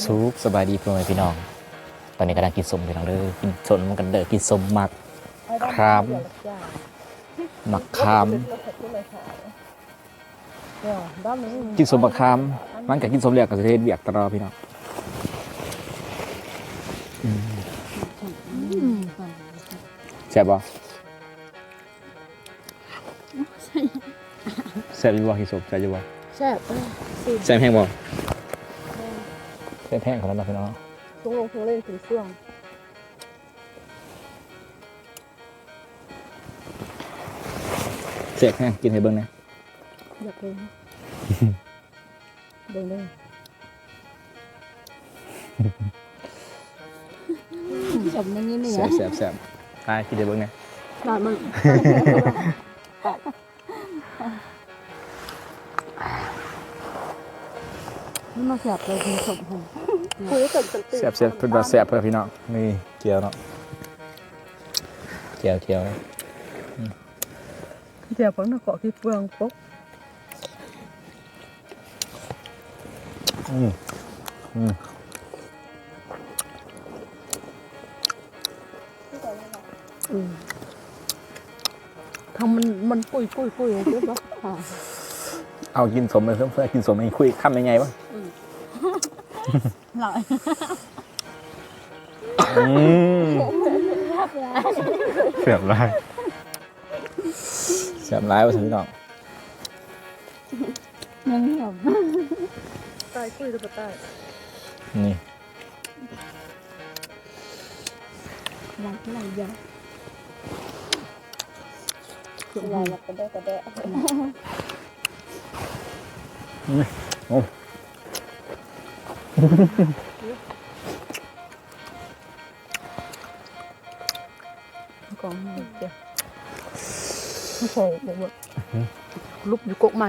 ซุปสบายดีพ่อแม่พี่น้อง ตอนนี้กำลังกินสมพี่น้องเด้อกินสมกันเด้อกินสมหมักครับหมักคามกินสมหมักคามมันกับกินสมเรียกกับเทศเบียกตลอดพี่น้องอืมแซ่บบ่แซ่บอยู่บ่กินสมแซ่บอยู่บ่แซ่บเออสิแซ่บแห้งบ่ แซ่บแห้งของนั้นนะพี่น้องทุงลงทุงเล่นถึงเสื่องแซ่บแห้งกินให้เบิ่งหนะอยากเลยเบิ่งเลยจำอย่างนี้เนี่ยแซ่บแซ่บแซ่บตายกินให้เบิ่งหนะนานมึงนี่มาแซ่บเลยคุณสมพงษ์ คุยกับสันติแซ่บแซ่บเพิ่นว่าแซ่บเพิ่นพี่น้องนี่เจียวเนาะเจียวเจียวเดี๋ยวผมจะเกาะที่เปลืองปุ๊บอืมอืมอืมทำมันมันปุยปุยปุยใช่ปะค่ะเอากินสมไปเพิ่มเพื่อกินสมเองคุยคำยังไงวะ หลายอืมเสียบลายเสียบลายวะพี่น้องยังเหี่ยวตายปุยหรือเปล่าตายนี่หลังไหนยาลายกระเดะกระเดะโอ้ กองเจ้าไม่ใช่บอกว่าลุกอยู่กกให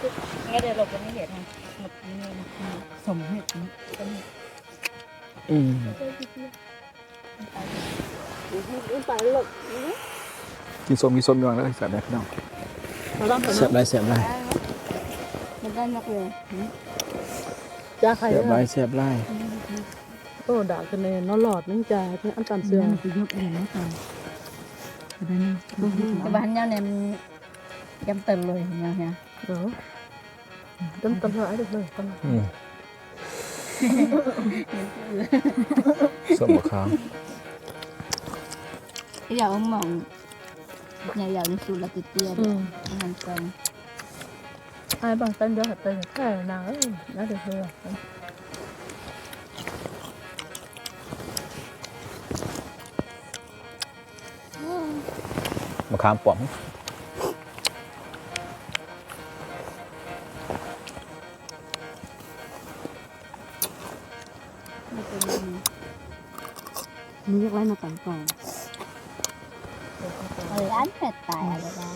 ม่หุ่นอืมเชิญเลยใช่ไหมบ้ายดำเราเนี่ยนนะมาแซ่งั้นเดี๋ยวเราจะไม่เห็นหมดนี่สมเหตุอืมไปหลบกินส้มกินส้มย่างเลยเสียบได้พี่น้องเราต้องเสียบได้เสียบได้มันได้นักเลยจ้าใครเสียบได้เสียบได้โอ้ด่ากันเลยนอหลอดนึงจ้าที่อันตันเสือไปยกเองนะจ๊ะแต่บ้านเนี่ยเนี่ยมันยำเต็มเลยเนี่ยเนี่ย เออเต็มเต็มเลยเลยกันอืมสมบักขาม cái dầu ông mộng nhà dầu nó sụt là từ tia อื đấy ม hàng tuần ไอ้บางเต้นเดียวหัดเต้นแค่นางเอ้ยน่าเดือดเลยมะขามป๋อ งมีอะไรมาแต่งก่อน Ừ, ăn phệt tài à đó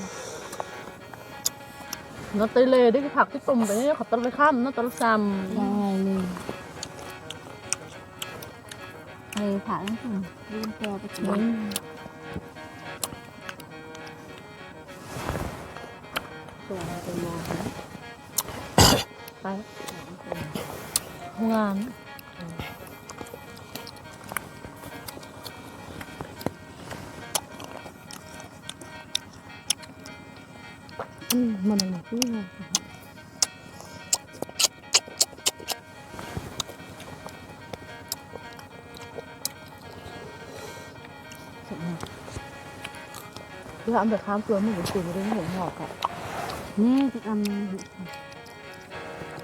น้าเตยเลยได้ผักที่ตุ่มแต่เนี่ยเขาต้นเลยข้ามน้าต้นซ้ rồi liền thì thẳng liên theo cái ำ chuyện ส่วนไปมองไปงานอืมมันอะไรที่งานคือทำแบบข้ามตัวไม่เหมือนกลุ่มเรื่องหัวหอก อะ nè cái ăn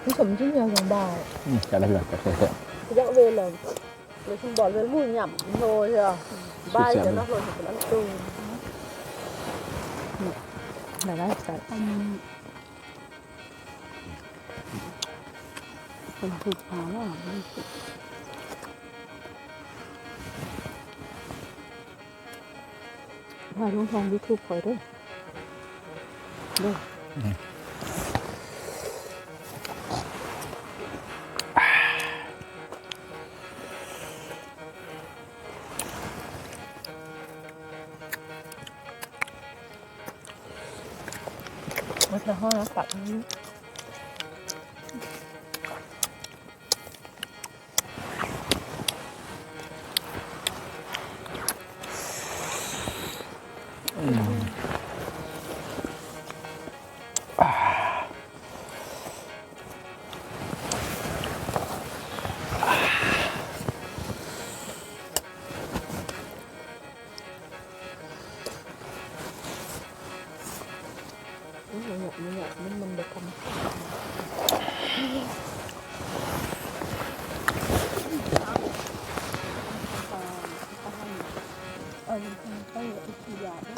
ที่สมชื่อเมียของบ่าวอืมจะได้พี่น้องจะเสียบเสียบยักเวรเลยเลย คุณบอกเลยมุ่ยหย่ำโนใช่ไหมบ้านจะนักลงถึงนั้นตูไหนได้แต่ ăn phần thịt phá là ถ่ายลงทองยูทูบคอยด้วยเด้อมันจะห้องแล้วปัดนี้มันอยากมันอ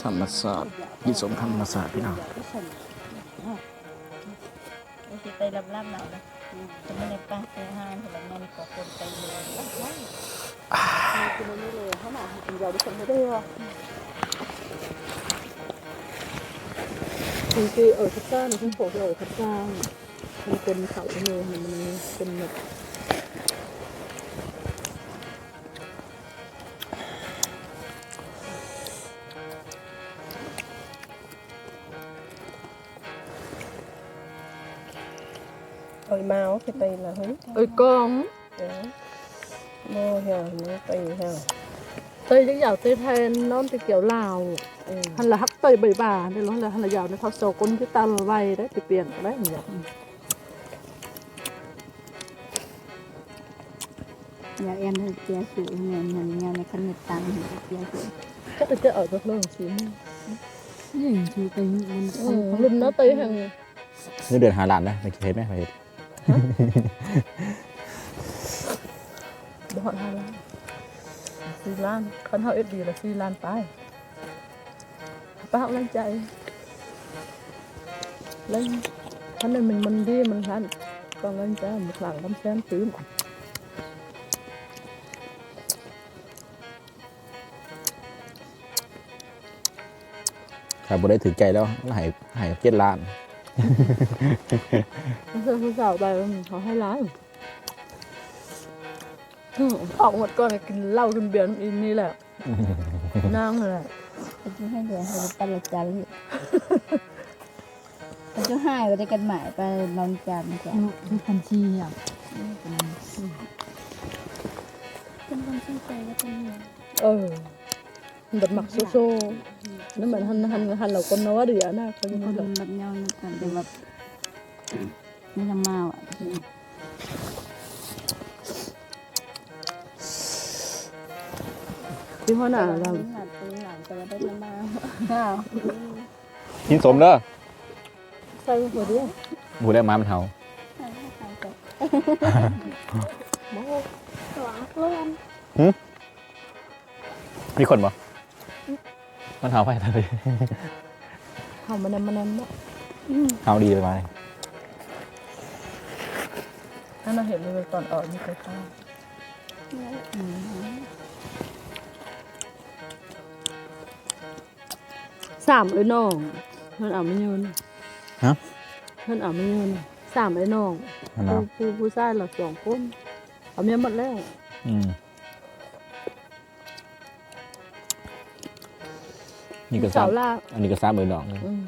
ธรรมศาสตร์กินสมธรรมศาสตร์พี่น้องไม่ใช่ไปรับรับหนาวนะจะไม่ได้ป้าเสียห้านแต่ละงานก็คนไปเลยคือมันนี่เลยเขาหนาเป็นยาด้วยกันไม่ได้หรอ คือคือเออคัตซ่าเนี่ยคุณโผล่เออคัตซ่ามันเป็นเขาเนยมันเป็นแบบเอ้ยมาเอาไปไป là hứng เอ้ยกอง Đó. mô heo nó tùy heo เตยยังยาวเตยแทนน้องตะเกียวลาว ừ. หันละฮักเตยใบบ่าได้ร้องละหันละยาวในเขาโซก้นที่ตาละไวได้ไปเปลี่ยนได้เหมือนกันอยากเอ็นเจียสูงเงินเงินเงินในขนมตังเจียสูงก็จะเอเออก็เรื่องสิยิ่งชูไปมันอืมรุ่นน้าเตยแห่งนี่เดือนหาหลานนะไม่เคยเห็นไหมเคยเห็นบอดห้าล้านสี่ล้านคันเท่าเอฟดีละสี่ล้านไป ป้าเอาแรงใจเล่นท่านนั้นมันมันดีมันทันก็แรงใจมันหลังทำแซมตื้มถ้าบ่ได้ถือใจแล้วหายหายเจ็ดล้านผู้สาวไปมันเขาให้ร้ายออกหมดก่อนเลยกินเหล้ากินเบียร์อินนี่แหละนั่งเลย จะให้เหลือให้ตลอดจันเลยจะให้ไปได้กันหมายไปนอนจันทร์จ้ะคือพันชีอะเป็นคนชื่อใจก็เป็นเออมันแบบหมักโซโซนั่นเหมือนหันหันหันเราคนนวดีอะนะเขาเป็จะนคพูนดแบบแบบเงาหนักกันแต่แบบไม่ทำมาอะที่พ่อหน้าเราหลังตีหลัง แต่ว่าได้ทำมาอ้าวกินสมเด้อใส่หัวเดียวบูแล้วม้ามันเห่าโอ้หวังเพื่อนมีคนบ่มันเห่าไปทำไมทำมันนำมันนำเนาะเห่าดีไปไหมถ้าเราเห็นเลยตอนออกมีใครข้าว สามไอ้น้องเพื่อนเอาไม่ยืนฮะเพื่อนเอาไม่ยืนสามไอ้น้องนั่นนะผู้ผู้ผู้ชายเราสองคนเอาเมียหมดแล้วอืมนี่ก็สาวซ้ำลาอันนี้ก็ซ้ำมือดอก อืม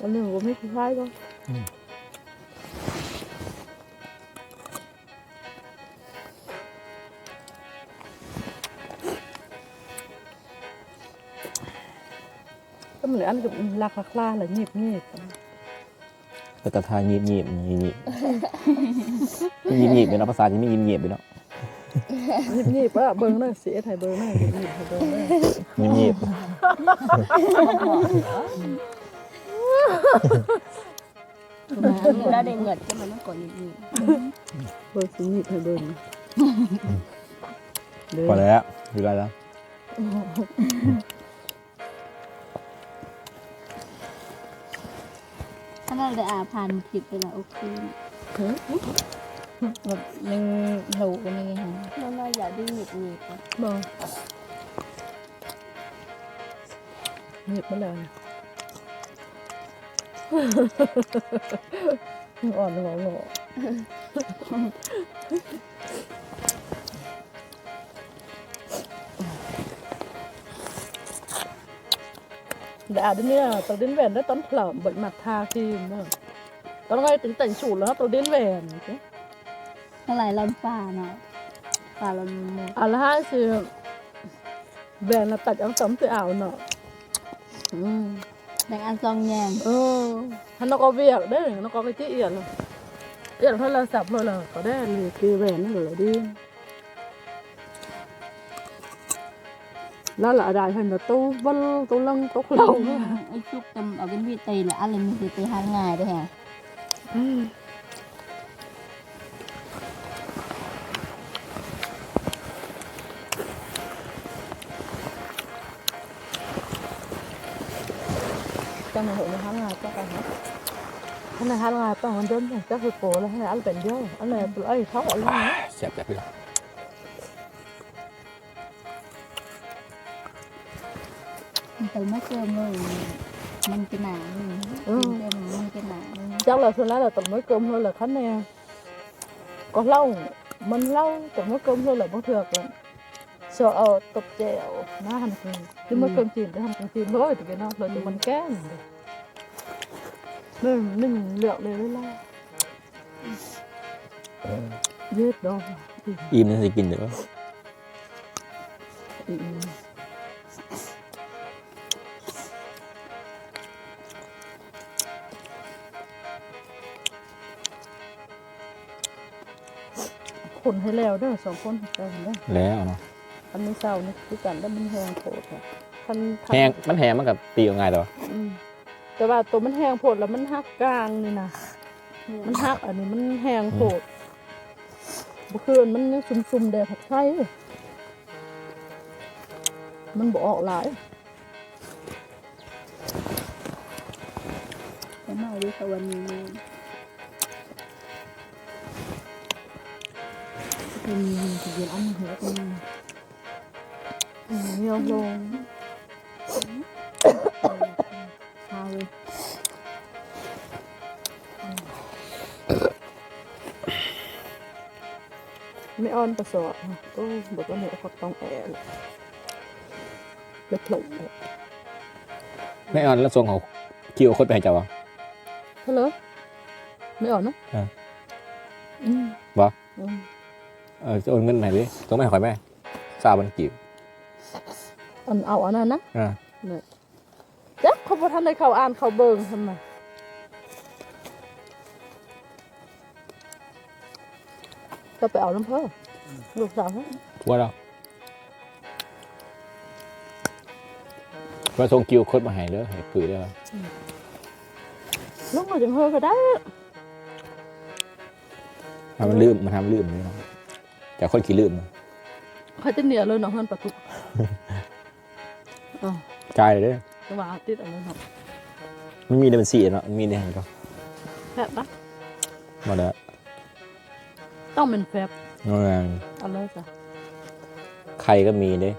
อันหนึ่งก็ไม่ผู้ชายก็อืม ก็เหมือนอันกับลักลักล่าแหละหยิบหยิบแล้วก็ทายีบยีบยีบยีบยีบยีบเป็นภาษาจีนไม่ยีบยีบไปเนาะหยิบหยิบว่าเบิ้งหน่อยสีไทยเบิ้งหน่อยหยิบหยิบให้เบิ้งหน่อยยีบยีบแล้วได้เงินก็มันต้องกดอีกเบิ้งสีหยิบให้เบิ้งเด้พอแล้วอยู่ได้แล้ว ถ้าเราได้อาผ่านผิดไปละโอเคแบบนึงโหลกันนี่ฮะแล้วเราอย่าดิ้นหยิบหนีบบอกหนีบมาเลยอ่อนหงอหง อ để à đến nè tao đến về nó tao lợm bệnh mặt tha khi mà tao ngay tính tỉnh chủ nó tao đến về chứ เท่าไหร่ลำป่าเนาะป่าลำ à là hai thì về là tạch áo tấm tự ảo nọ ừ. แบ่งอันซองแยง ừ. nó có việc đấy nó có cái chữ yển rồi yển thôi là sập thôi là có đấy là kia về nó rồi đi าเป็นวีตีละอะไรมีสิไปหาง่ายด้วยฮะ ừ. trong này hội hắn là chắc là hết hắn này hắn là tao hắn đến này chắc là cổ là hay là ăn bánh vô ăn này tụi ấy khó gọi luôn á แ từ mới cơm thôi, măng cái nào ừ. chắc là thường lá là tập mấy cơm thôi là khánh nè có lâu mình lâu tập mấy cơm thôi là bất thường rồi. Sợ ở tập chèo nó hành cùng chứ mấy cơm chìm để hành cùng chìm thôi thì cái nó rồi tụi mình cá nên mình liệu để lấy lâu giết đâu. Im nó sẽ kinh nữa. không ให้แล้วเด้อสองคนเด้อเด้อแล้วเนาะอันนี้เศร้านี่คือกันแล้วมันแหงโผดค่ะทันทันแห้งมันแห้งมันกับตีเอาง่ายแต่ว่าอืมแต่ว่าตัวมันแหงโผดแล้วมันหักกลางนี่นะมันหักอันนี้มันแหงโผดบุคืนมันยังซุ่มๆแดดผัดไส้มันบออกหลายแต่มาดิสวรรค์นี้ เป็นสิเรียนอันหัวเป็นอืมเหี่ยวลงข้าวไม่อ่อนประสอบก็บอกว่าเนี่ยเขาต้องแอร์เลยผลุเลยไม่เอาแล้วทรงเขาคิวโคตรไปให้เจ้าวะเท่าเลยไม่อ่ เออจะโอนเงินไหนดิต้องไม่ให้ข่อยแม่สาวบันกีบอันเอาอันนั้นนะอ่าเนี่ยจักเขาบอกท่านในเขาอ่านเขาเบิ่งทำไมก็ไปเอาน้ำเพิ่มลูกสาวเขาว่าเราว่าทรงคิวโคตรมาให้เด้อให้ปุ๋ยเด้อลูกมาจังเฮอก็ได้ ทำมันลืมมันทำลืมเลยเนาะ แต่คนขี้ลืมเขาจะเหนียวเลยเนาะเฮินประตูอ๋อจ่ายเลยเด้อจังหวะติดอันนั้นเนาะมันมีในบัญชีเนาะมันมีในหันก็แฟบปะมาแล้วต้องเป็นแฟบงานเอะไรจ้ะใครก็มีเด้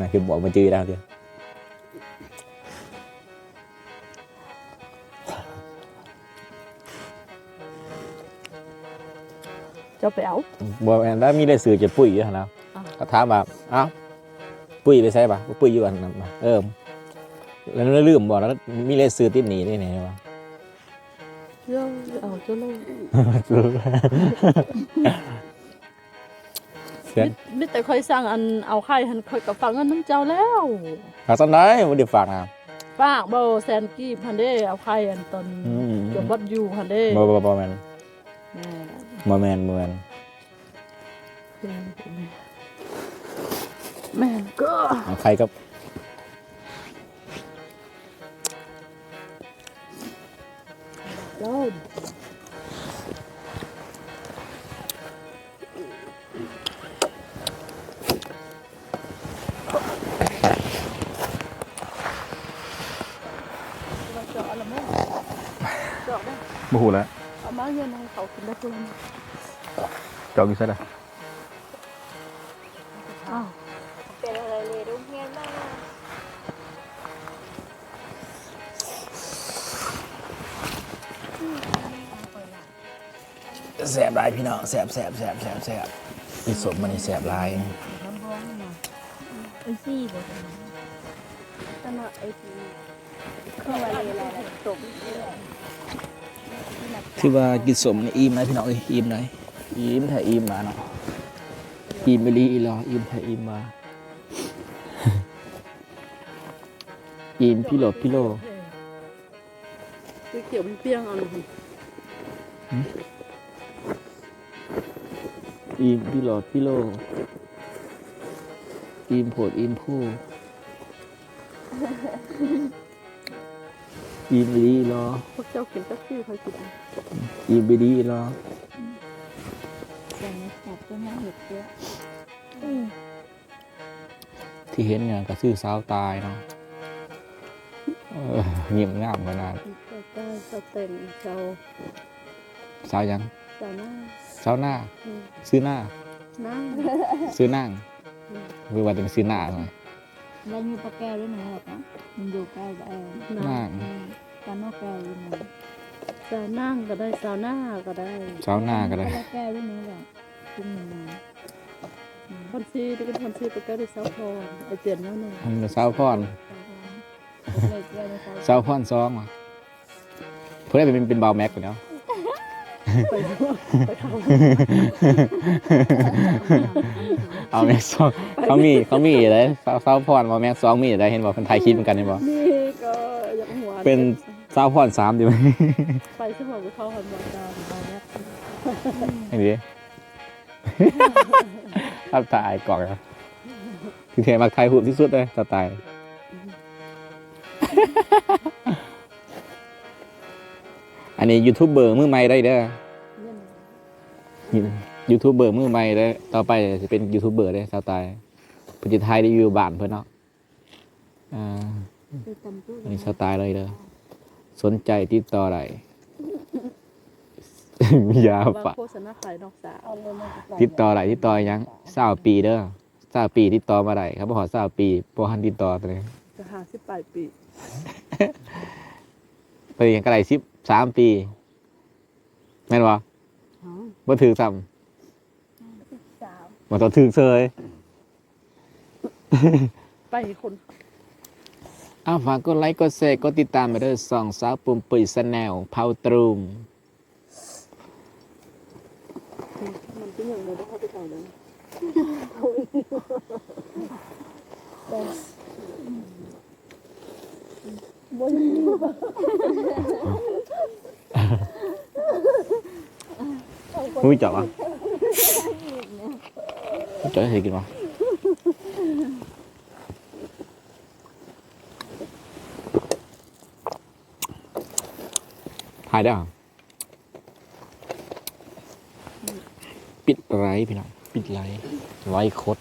นะคือบอกมาจื้อได้เด้อ เจ้าไปเอาบอกแล้วมีได้สื่อจะปุ๋ยอยู่หั่นแล้วอ่าก็ถามแบบเอ้าปุ๋ยไปใช่ปะปุ๋ยอยู่อันนั้นปะเออแล้วลืมบอกแล้วมีเลขซื้อติดหนีได้ไงวะเจ้าเอาเจ้าลูกเพื่อนมิแต่เคยสั่งอันเอาไข่หันเคยกับฟังเงินน้ำเจ้าแล้วฝากสันได้วันเดี๋ยวฝากนะฝากเบาแซนกี้พันเด้เอาไข่อันตอนอืมเกือบวัดอยู่พันเด้บอบอบอแมนแม่ บอแมนบอแมนแม่ก็เอาใครก็เล่าเจาะอะไรมั้งเจาะได้บูหูแล้วเอามาเงิน ให้เขากินได้ทุกวันจองกี่เซตอะอ้าวเป็นอะไรเลยดูเงียบมากแสบลายพี่น้องแสบแสบแสบแสบแสบพี่สมมันนี่แสบลายร้อนร้อนหน่อยไอ้ซี่เลยตขนาดไอ้ที่เข้ามาเลยอะไรต บที่ว่ากินสมนี่อิ่มนะพี่น้องเอ้ยอิ่มหน่อยอิ่มแท้อิ่มมาเนาะอิ่มไปลีอีหรออิ่มแท้อิ่มมาอิ่มพี่โหลดพี่โลคือเขียวมันเปรี้ยงเอาหน่อยอิ่มพี่โหลดพี่โลอิ่มโผดอิ่มผู้ อิ่มไปลีอีหรอพวกเจ้ากินตักซี่ใครกินอิ่มไปลีอีหรอแต่ไม่จับก็น่าเห็ดเยอะที่เห็นเนี่ยก็ซื้อสาวตายเนาะเออเงียบงามขนาดเจ้าใต้เจ้าเต็งเจ้าสาวยังเจ้าหน้าสาวหน้าอืมซื้อหน้านั่งซื้อนั่งคือว่าจะเป็นซื้อหน้าหน่อย แล้วมีปลาแก้วด้วยนะหรอปะมันอยู่ใกล้กับแอนนั่งปลานอกแก้วด้วยนะสาวนั่งก็ได้สาวหน้าก็ได้สาวหน้าก็ได้ ปลาแก้วด้วยนะหรอกินหนึ่งมาคอนซีที่เป็นคอนซีไปก็ได้สาวพอไอเจียนนั่นเองมันเป็นสาวพรเล็กด้วยนะคสาวพรซองว่ะเพื่อนเป็นเป็นเบาแม็กกูเนาะไปไปเขา เอาแม็กซองเขามีเขามีอะไรสาวสาวพรเบาแม็กซองมีอะไรเห็นบอกเป็นไทยคิดเหมือนกันเห็นบอกนี่ก็อยากหัวเป็นสาวพรสามดีไหมไปสมองเขาหันมาดามเอาเนี่ยไอ้นี่รับตายกล่องนะที่เทมักไทยหูที่สุดเลยสไตล์ อันนี้ยูทูบเบอร์มือใหม่ได้เด้อยูทูบเบอร์มือใหม่เลยต่อไปจะเป็นยูทูบเบอร์เลยสไตล์ปัจจุไทยได้อยู่บ้านเพื่อนเนาะอ่าไปตำตู้อันนี้สไตล์เลยเด้อสนใจติดต่ออะไรมียาบางปะโฆษณาขายนอกสาวเอาเลยมาติดต่ออะไรติดต่อหยังเศร้าปีเด้อเศร้าปีติดต่อมาได้ครับบ่หอเศร้าปีบ่หันติดต่อตัวนี้จะหาสิบปลา ยปีไปยังกระไรสิบสามปีแม่นบ่บ่ถือซ้สาวำบ่ต้องถือเซยไปคนอ้าวฝากกดไลค์กดแชร์กดติดตามไปเด้อสองสาวปุ่มปุ๋ยสแนลเผาตรูมมันเป็นอย่างไรต้องเข้าไปก่อนเลย มุ้ยเจาะวะจาะให้กินวะถ่ายได้เหรอปิดไลค์พี่น้องปิดไลค์ไลค์คตร